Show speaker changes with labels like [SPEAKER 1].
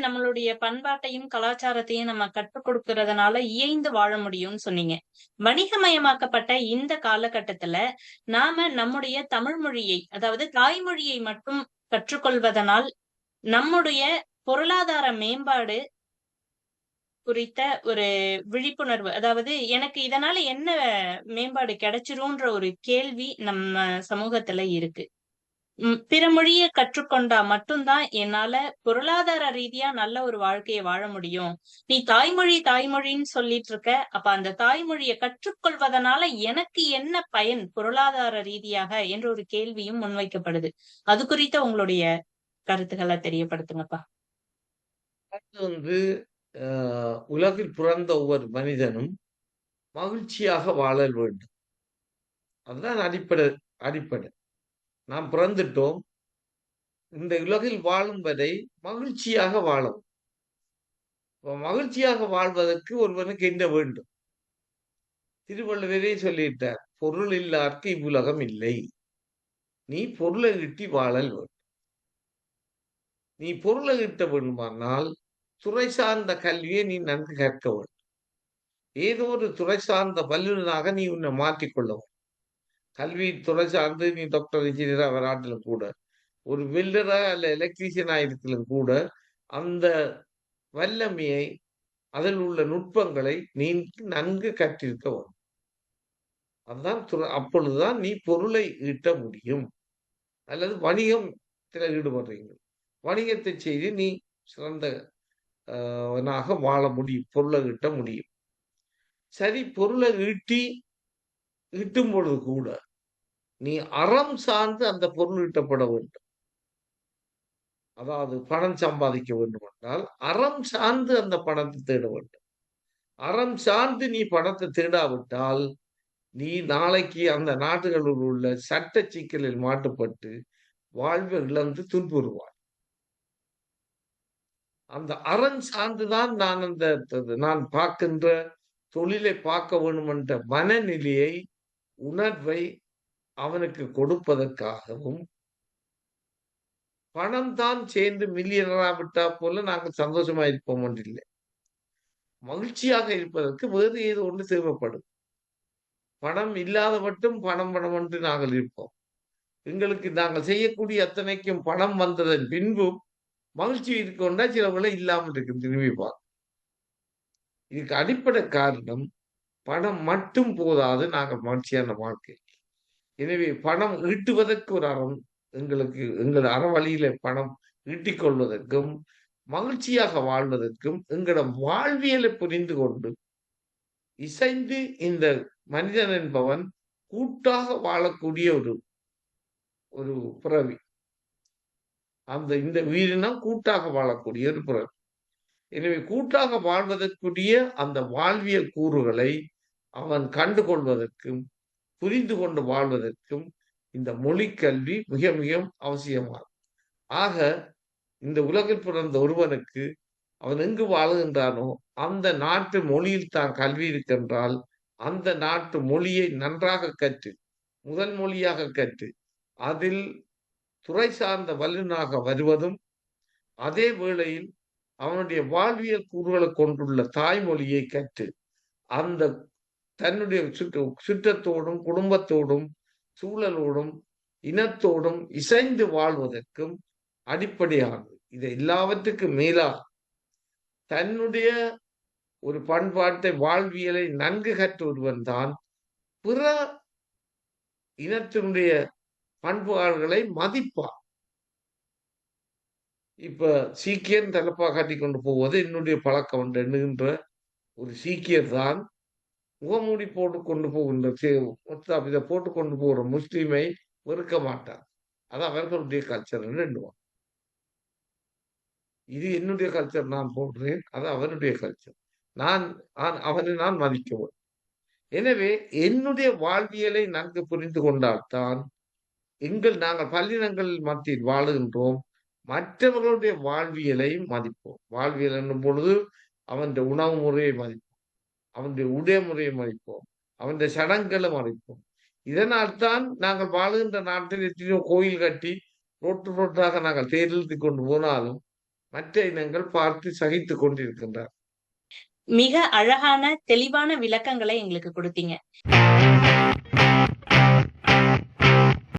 [SPEAKER 1] நம்மளுடைய பண்பாட்டையும், கலாச்சாரத்தையும் நம்ம கற்றுக் கொடுக்கறதுனால இயைந்து வாழ முடியும்னு சொன்னீங்க. வணிகமயமாக்கப்பட்ட இந்த காலகட்டத்துல, நாம நம்முடைய தமிழ் மொழியை, அதாவது தாய்மொழியை மட்டும் கற்றுக்கொள்வதனால், நம்முடைய பொருளாதார மேம்பாடு குறித்த ஒரு விழிப்புணர்வு, அதாவது எனக்கு இதனால என்ன மேம்பாடு கிடைச்சிரும்ன்ற ஒரு கேள்வி நம்ம சமூகத்துல இருக்கு. பிற மொழிய கற்றுக்கொண்டா மட்டும்தான் என்னால பொருளாதார ரீதியா நல்ல ஒரு வாழ்க்கையை வாழ முடியும். நீ தாய்மொழி, தாய்மொழின்னு சொல்லிட்டு இருக்க. அப்ப அந்த தாய்மொழியை கற்றுக்கொள்வதனால எனக்கு என்ன பயன் பொருளாதார ரீதியாக என்ற ஒரு கேள்வியும் முன்வைக்கப்படுது. அது குறித்த உங்களுடைய கருத்துக்களை தெரியப்படுத்துங்கப்பா.
[SPEAKER 2] அது வந்து உலகில் பிறந்த ஒவ்வொரு மனிதனும் மகிழ்ச்சியாக வாழல் வேண்டும். அதுதான் அடிப்படை அடிப்படை. நாம் பிறந்துட்டோம். இந்த உலகில் வாழும் வரை மகிழ்ச்சியாக வாழவும். மகிழ்ச்சியாக வாழ்வதற்கு ஒருவனுக்கு என்ன வேண்டும்? திருவள்ளுவரே சொல்லிட்டார். "பொருள் இல்லார்க்கு இவ்வுலகம் இல்லை. நீ பொருளை கிட்டி வாழல் வேண்டும்." நீ பொருளை கிட்ட வேண்டுமானால், துறை சார்ந்த கல்வியை நீ நன்கு கற்க வேண்டும். ஏதோ ஒரு துறை சார்ந்த வல்லுநராக நீ உன்னை மாற்றிக்கொள்ள வேண்டும். கல்வி துறை சார்ந்து நீ டாக்டர், இன்ஜினியரா வராட்டிலும் கூட, ஒரு வெல்டராக அல்ல எலக்ட்ரீஷியனா இருப்பிலும் கூட, அந்த வல்லமையை, அதில் உள்ள நுட்பங்களை நீ நன்கு கற்றிருக்க வேண்டும். அதுதான் துறை அப்பொழுதுதான் நீ பொருளை ஈட்ட முடியும். அல்லது வணிகத்தில ஈடுபடுறீங்க. வணிகத்தை செய்து நீ சிறந்த வாழ முடியும். பொருளை ஈட்ட முடியும். சரி பொருளை ஈட்டி ஈட்டும் பொழுது கூட, நீ அறம் சார்ந்து அந்த பொருள் ஈட்டப்பட வேண்டும். அதாவது பணம் சம்பாதிக்க வேண்டுமென்றால், அறம் சார்ந்து அந்த பணத்தை தேட வேண்டும். அறம் சார்ந்து நீ பணத்தை தேடாவிட்டால், நீ நாளைக்கு அந்த நாடுகளில் உள்ள சட்ட சிக்கலில் மாட்டுப்பட்டு, வாழ்வை இழந்து துன்புறுவாய். அந்த அறம் சார்ந்து தான் நான் அந்த நான் பார்க்கின்ற தொழிலை பார்க்க வேண்டுமென்ற மனநிலையை, உணர்வை அவனுக்கு கொடுப்பதற்காகவும் பணம் தான் சேர்ந்து மில்லியனரா விட்டா போல நாங்கள் சந்தோஷமா இருப்போம் ஒன்றில்லை இல்லை. மகிழ்ச்சியாக இருப்பதற்கு வேறு ஏதோ ஒன்று தேவைப்படும். பணம் இல்லாத மட்டும் பணம் பணம் என்று நாங்கள் இருப்போம். எங்களுக்கு நாங்கள் செய்யக்கூடிய அத்தனைக்கும் பணம் வந்ததன் பின்பும், மகிழ்ச்சி இருக்கோண்டா சிலவங்களை இல்லாமல் இருக்கும் திரும்பி பார்க்க. இதுக்கு அடிப்படை காரணம், பணம் மட்டும் போதாது நாங்கள் மகிழ்ச்சியான வாழ்க்கை. எனவே பணம் ஈட்டுவதற்கு ஒரு அறம் எங்களுக்கு எங்கள் அறவழியில பணம் ஈட்டிக் கொள்வதற்கும், மகிழ்ச்சியாக வாழ்வதற்கும், எங்களோட வாழ்வியலை புரிந்து கொண்டு, இசைந்து இந்த மனிதன் என்பவன் கூட்டாக வாழக்கூடிய ஒரு ஒரு பிறவி. அந்த இந்த உயிரினம் கூட்டாக வாழக்கூடிய ஒரு பிறவி. எனவே கூட்டாக வாழ்வதற்குரிய அந்த வாழ்வியல் கூறுகளை அவன் கண்டு கொள்வதற்கும் புரிந்து கொண்டு வாழ்வதற்கும் இந்த மொழிக்கல்வி மிக மிக அவசியமாகும். ஆக இந்த உலகில் பிறந்த ஒருவனுக்கு அவன் எங்கு வாழுகின்றானோ, அந்த நாட்டு மொழியில் தான் கல்வி இருக்கின்றால், அந்த நாட்டு மொழியை நன்றாக கற்று, முதல் மொழியாக கற்று, அதில் துறை சார்ந்த வல்லுனாக வருவதும், அதே வேளையில் அவனுடைய வாழ்வியல் கூறுகளைக் கொண்டுள்ள தாய்மொழியை கற்று, அந்த தன்னுடைய சுற்று சுற்றத்தோடும், குடும்பத்தோடும், சூழலோடும், இனத்தோடும் இசைந்து வாழ்வதற்கும் அடிப்படையானது. இது எல்லாவற்றுக்கும் மேலாக தன்னுடைய ஒரு பண்பாட்டை, வாழ்வியலை நன்கு கற்று ஒருவன் தான், பிற இனத்தினுடைய பண்பாடுகளை மதிப்பான். இப்ப சீக்கியன் தலைப்பா காட்டி கொண்டு போவது என்னுடைய பழக்கம் என்று எண்ணுகின்ற ஒரு சீக்கியர் தான், முகமூடி போட்டு கொண்டு போகின்ற இதை போட்டு கொண்டு போகிற முஸ்லீமை வெறுக்க மாட்டார். அது அவர்களுடைய கல்ச்சர் எண்ணுவான். இது என்னுடைய கல்ச்சர் நான் போடுறேன். அது அவனுடைய கல்ச்சர். நான் நான் அவனை நான் மதிக்கவும். எனவே என்னுடைய வாழ்வியலை நன்கு புரிந்து கொண்டால்தான் எங்கள் நாங்கள் பல்லினங்கள் மத்தியில் வாழுகின்றோம். மற்றவர்களுடைய வாழ்வியலை மதிப்போம். வாழ்வியல் என்னும் பொழுது, அவனுடைய உணவு முறையை மதிப்போம். அவனுடைய உடை முறையை மதிப்போம். அவனுடைய சடங்குகளை மதிப்போம். இதனால் தான் நாங்கள் வாழுகின்ற நாட்டில் எத்தனையோ கோயில் கட்டி, ரோட்டு ரோட்டாக நாங்கள் தேர் கொண்டு போனாலும், மற்ற இனங்கள் பார்த்து சகித்துக் கொண்டிருக்கின்றார்
[SPEAKER 1] மிக அழகான தெளிவான விளக்கங்களை எங்களுக்கு கொடுத்தீங்க